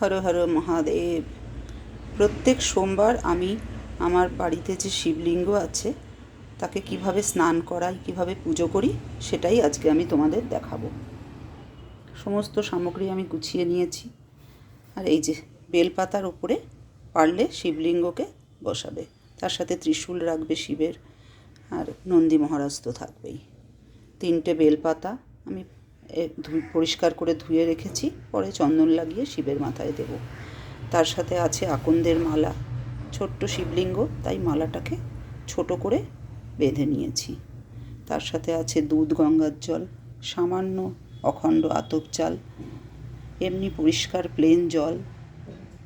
হর হর মহাদেব। প্রত্যেক সোমবার আমি আমার বাড়িতে যে শিবলিঙ্গ আছে, তাকে কীভাবে স্নান করাই, কীভাবে পুজো করি, সেটাই আজকে আমি তোমাদের দেখাবো। সমস্ত সামগ্রী আমি গুছিয়ে নিয়েছি। আর এই যে বেলপাতার উপরে পারলে শিবলিঙ্গকে বসাবে। তার সাথে ত্রিশূল রাখবে শিবের, আর নন্দী মহারাজ তো থাকবেই। তিনটে বেলপাতা আমি পরিষ্কার করে ধুয়ে রেখেছি, পরে চন্দন লাগিয়ে শিবের মাথায় দেব। তার সাথে আছে আকন্দের মালা, ছোট্ট শিবলিঙ্গ, তাই মালাটাকে ছোট করে বেঁধে নিয়েছি। তার সাথে আছে দুধ গঙ্গার জল, সামান্য অখণ্ড আতপ চাল, এমনি পরিষ্কার প্লেন জল,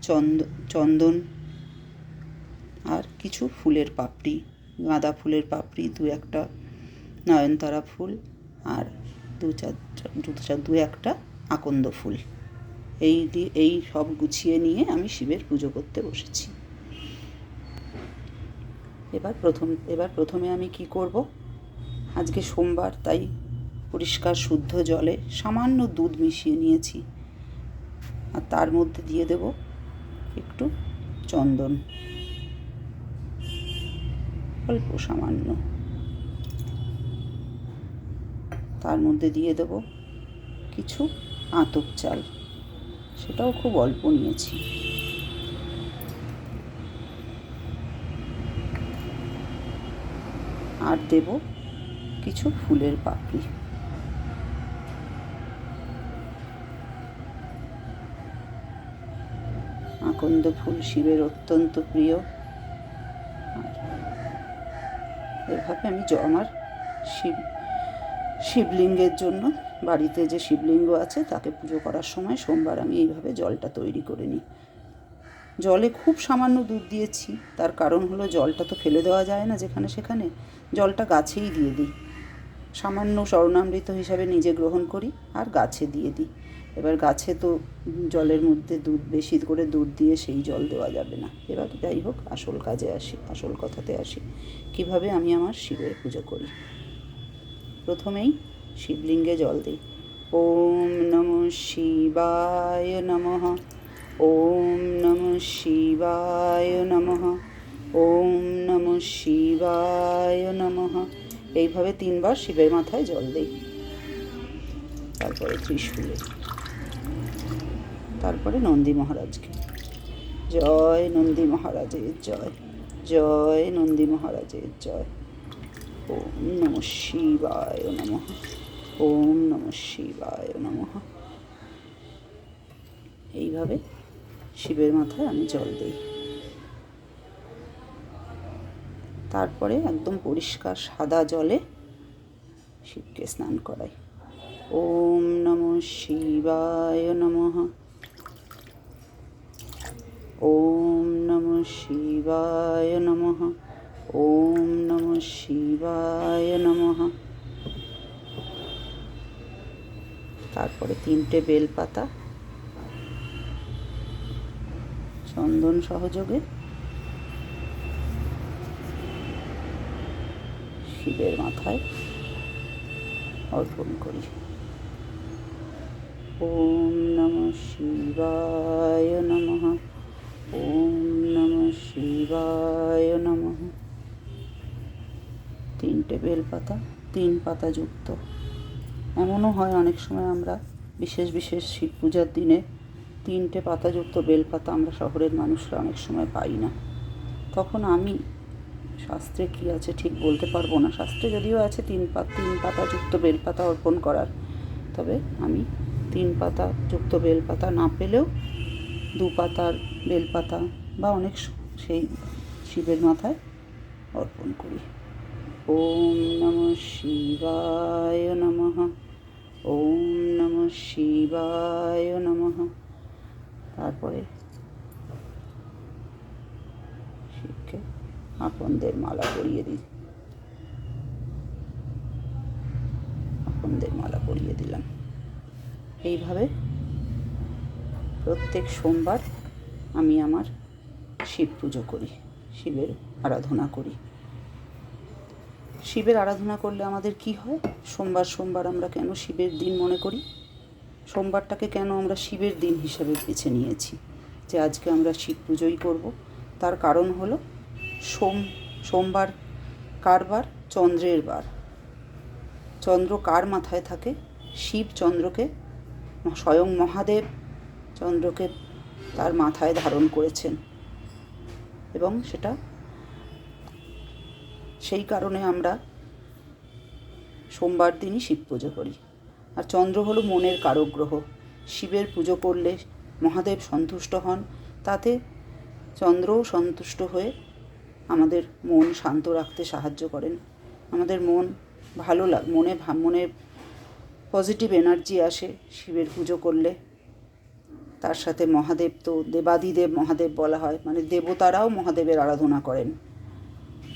চন্দ, চন্দন আর কিছু ফুলের পাপড়ি, গাঁদা ফুলের পাপড়ি, দু একটা নয়নতারা ফুল আর দু চার চার দু একটা আকন্দ ফুল। এই এই সব গুছিয়ে নিয়ে আমি শিবের পুজো করতে বসেছি। এবার প্রথম, এবার প্রথমে আমি কি করব? আজকে সোমবার, তাই পরিষ্কার শুদ্ধ জলে সামান্য দুধ মিশিয়ে নিয়েছি। আর তার মধ্যে দিয়ে দেব একটু চন্দন। অল্প সামান্য। তার মধ্যে দিয়ে দেব কিছু আতপ চাল। সেটাও খুব অল্প নিয়েছি। আর দেব কিছু ফুলের পাপড়ি। আকন্দ ফুল শিবের অত্যন্ত প্রিয়। এভাবে আমি আমার শিব শিবলিঙ্গের জন্য বাড়িতে যে শিবলিঙ্গ আছে, তাকে পুজো করার সময় সোমবার আমি এইভাবে জলটা তৈরি করে নিই। জলে খুব সামান্য দুধ দিয়েছি, তার কারণ হলো জলটা তো ফেলে দেওয়া যায় না যেখানে সেখানে। জলটা গাছেই দিয়ে দিই। সামান্য স্বর্ণামৃত হিসাবে নিজে গ্রহণ করি আর গাছে দিয়ে দিই। এবার গাছে তো জলের মধ্যে দুধ, বেশি করে দুধ দিয়ে সেই জল দেওয়া যাবে না। এবার যাই হোক, আসল কাজে আসি, আসল কথাতে আসি। কীভাবে আমি আমার শিবের পুজো করি? প্রথমেই শিবলিঙ্গে জল দিই। ওম নম শিবায় নমঃ, ওম নম শিবায় নমঃ, ওম নম শিবায় নমঃ। এইভাবে তিনবার শিবের মাথায় জল দিই। তারপরে ত্রিশূলে। তারপরে নন্দী মহারাজকে। জয় নন্দী মহারাজের জয় জয় নন্দী মহারাজের জয়। ওম নম শিবায় নমঃ। ওম নম শিবায় নমঃ। এইভাবে শিবের মাথায় আমি জল দিই। তারপরে একদম পরিষ্কার সাদা জলে শিবকে স্নান করাই। ওম নম শিবায় নমঃ। ওম নম শিবায় নমঃ। ওম নম শিবায় নমঃ। তারপরে তিনটে বেলপাতা চন্দন সহযোগে। শিবের মাথায় অর্পণ করি। ওম নম শিবায় নমঃ। ওম নম শিবায় নমঃ। তিনটে বেলপাতা তিন পাতা যুক্ত। এমনও হয় অনেক সময় আমরা বিশেষ বিশেষ শিব পূজার দিনে তিনটে পাতাযুক্ত বেলপাতা আমরা শহরের মানুষরা অনেক সময় পাই না। তখন আমি শাস্ত্রে কী আছে ঠিক বলতে পারব না। শাস্ত্রে যদিও আছে তিন পা, তিন পাতাযুক্ত বেলপাতা অর্পণ করার। তবে আমি তিন পাতা যুক্ত বেলপাতা না পেলেও দু পাতার বেলপাতা বা অনেক সেই শিবের মাথায় অর্পণ করি। ওম নম শিবায় নমঃ ওম নম শিবায় নমঃ। তারপরে শিবকে আপনদের মালা পরিয়ে দিই। আপনদের মালা পরিয়ে দিলাম। এইভাবে প্রত্যেক সোমবার আমি আমার শিব পুজো করি, শিবের আরাধনা করি। শিবের আরাধনা করলে আমাদের কি হয়? সোমবার সোমবার আমরা কেন শিবের দিন মনে করি? সোমবারটাকে কেন আমরা শিবের দিন হিসাবে বেছে নিয়েছি? যে আজকে আমরা শিব পুজোই করব। তার কারণ হলো সোম, সোমবার কারবার চন্দ্রের বার। চন্দ্র কার মাথায় থাকে? শিব চন্দ্রকে স্বয়ং মহাদেব চন্দ্রকে তার মাথায় ধারণ করেছেন। এবং সেটা সেই কারণে আমরা সোমবার দিনই শিব পুজো করি। আর চন্দ্র হলো মনের কারক গ্রহ শিবের পুজো করলে মহাদেব সন্তুষ্ট হন, তাতে চন্দ্রও সন্তুষ্ট হয়ে আমাদের মন শান্ত রাখতে সাহায্য করেন। আমাদের মন ভালো লাগ মনে মনে পজিটিভ এনার্জি আসে শিবের পুজো করলে। তার সাথে মহাদেব তো দেবাদিদেব মহাদেব বলা হয় মানে দেবতারাও মহাদেবের আরাধনা করেন।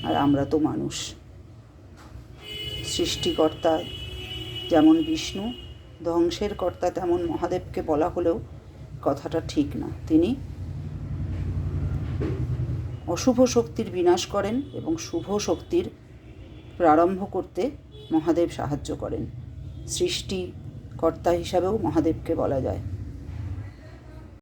আর আমরা তো মানুষ। সৃষ্টিকর্তা যেমন বিষ্ণু, ধ্বংসের কর্তা তেমন মহাদেবকে বলা হলেও কথাটা ঠিক না। তিনি অশুভ শক্তির বিনাশ করেন এবং শুভ শক্তির প্রারম্ভ করতে মহাদেব সাহায্য করেন। সৃষ্টিকর্তা হিসাবেও মহাদেবকে বলা যায়।